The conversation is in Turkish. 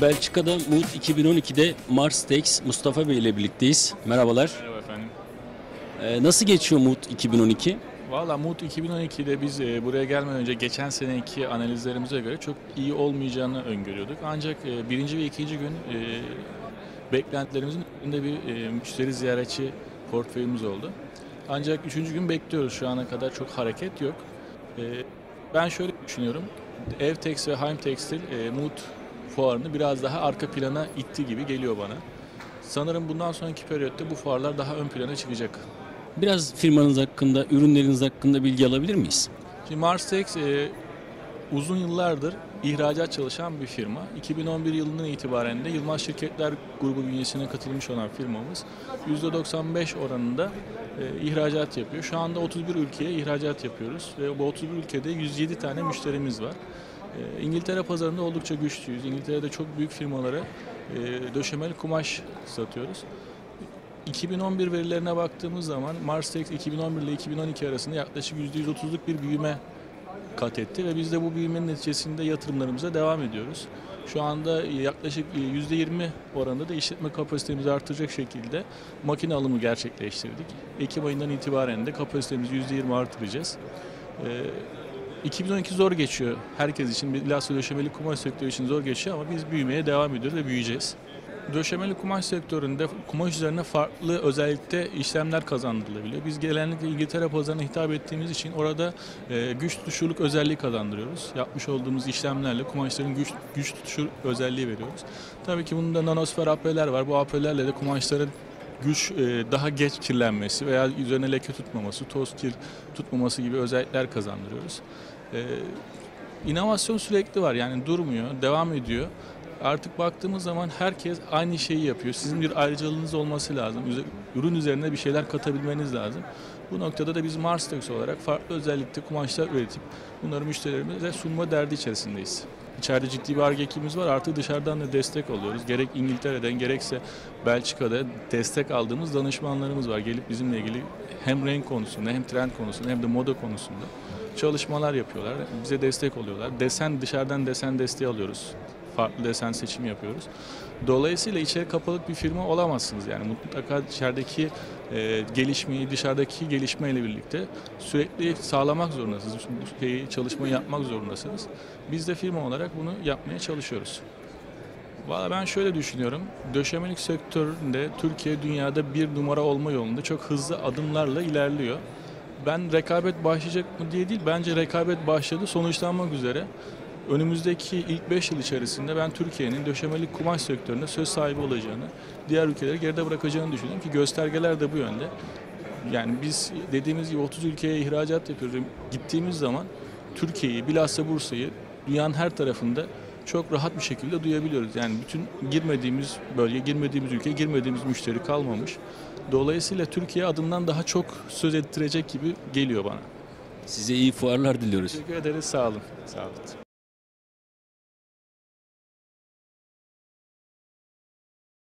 Belçika'da Mood 2012'de Mars Tex Mustafa Bey ile birlikteyiz. Merhabalar. Merhaba efendim. Ee, nasıl geçiyor Mood 2012? Valla MUT 2012'de biz e, buraya gelmeden önce geçen seneki analizlerimize göre çok iyi olmayacağını öngörüyorduk. Ancak e, birinci ve ikinci gün e, beklentilerimizin önünde bir e, müşteri ziyaretçi portföyümüz oldu. Ancak üçüncü gün bekliyoruz. Şu ana kadar çok hareket yok. E, ben şöyle düşünüyorum. Evtex ve Heimtextil e, MUT fuarını biraz daha arka plana itti gibi geliyor bana. Sanırım bundan sonraki periyotta bu fuarlar daha ön plana çıkacak. Biraz firmanız hakkında, ürünleriniz hakkında bilgi alabilir miyiz? Şimdi Marstex e, uzun yıllardır ihracat çalışan bir firma. 2011 yılından itibaren de Yılmaz Şirketler grubu bünyesine katılmış olan firmamız %95 oranında e, ihracat yapıyor. Şu anda 31 ülkeye ihracat yapıyoruz ve bu 31 ülkede 107 tane müşterimiz var. E, İngiltere pazarında oldukça güçlüyüz. İngiltere'de çok büyük firmalara e, döşemeli kumaş satıyoruz. 2011 verilerine baktığımız zaman Marstex 2011 ile 2012 arasında yaklaşık %130'luk bir büyüme kat etti ve biz de bu büyümenin neticesinde yatırımlarımıza devam ediyoruz. Şu anda yaklaşık %20 oranında da işletme kapasitemizi artıracak şekilde makine alımı gerçekleştirdik. Ekim ayından itibaren de kapasitemizi %20 artıracağız. Ee, 2012 zor geçiyor herkes için. Bilhassa döşemeli kumaş sektörü için zor geçiyor ama biz büyümeye devam ediyoruz ve büyüyeceğiz. Döşemeli kumaş sektöründe kumaş üzerine farklı özellikle işlemler kazandırılabiliyor. Biz genellikle İngiltere pazarına hitap ettiğimiz için orada e, güç tutuşurluk özelliği kazandırıyoruz. Yapmış olduğumuz işlemlerle kumaşların güç, güç tutuşur özelliği veriyoruz. Tabii ki bunun da nanosfer AP'ler var. Bu AP'lerle de kumaşların güç e, daha geç kirlenmesi veya üzerine leke tutmaması, toz kir tutmaması gibi özellikler kazandırıyoruz. E, inovasyon sürekli var yani durmuyor, devam ediyor. Artık baktığımız zaman herkes aynı şeyi yapıyor. Sizin bir ayrıcalığınız olması lazım. Ürün üzerine bir şeyler katabilmeniz lazım. Bu noktada da biz Marstex olarak farklı özellikte kumaşlar üretip bunları müşterilerimize sunma derdi içerisindeyiz. İçeride ciddi bir ARGE ekibimiz var. Artık dışarıdan da destek alıyoruz. Gerek İngiltere'den gerekse Belçika'da destek aldığımız danışmanlarımız var. Gelip bizimle ilgili hem renk konusunda hem trend konusunda hem de moda konusunda çalışmalar yapıyorlar. Bize destek oluyorlar. Desen dışarıdan desen desteği alıyoruz farklı desen seçimi yapıyoruz. Dolayısıyla içeri kapalık bir firma olamazsınız yani mutlaka içerideki e, gelişmeyi dışarıdaki gelişmeyle birlikte sürekli sağlamak zorundasınız. Bu şeyi, çalışmayı yapmak zorundasınız. Biz de firma olarak bunu yapmaya çalışıyoruz. Valla ben şöyle düşünüyorum. Döşemelik sektöründe Türkiye dünyada bir numara olma yolunda çok hızlı adımlarla ilerliyor. Ben rekabet başlayacak mı diye değil, bence rekabet başladı, sonuçlanmak üzere. Önümüzdeki ilk 5 yıl içerisinde ben Türkiye'nin döşemelik kumaş sektöründe söz sahibi olacağını, diğer ülkeleri geride bırakacağını düşünüyorum ki göstergeler de bu yönde. Yani biz dediğimiz gibi 30 ülkeye ihracat yapıyoruz. Gittiğimiz zaman Türkiye'yi, bilhassa Bursa'yı dünyanın her tarafında çok rahat bir şekilde duyabiliyoruz. Yani bütün girmediğimiz bölge, girmediğimiz ülke, girmediğimiz müşteri kalmamış. Dolayısıyla Türkiye adından daha çok söz ettirecek gibi geliyor bana. Size iyi fuarlar diliyoruz. Teşekkür ederiz. Sağ olun. Sağ olun.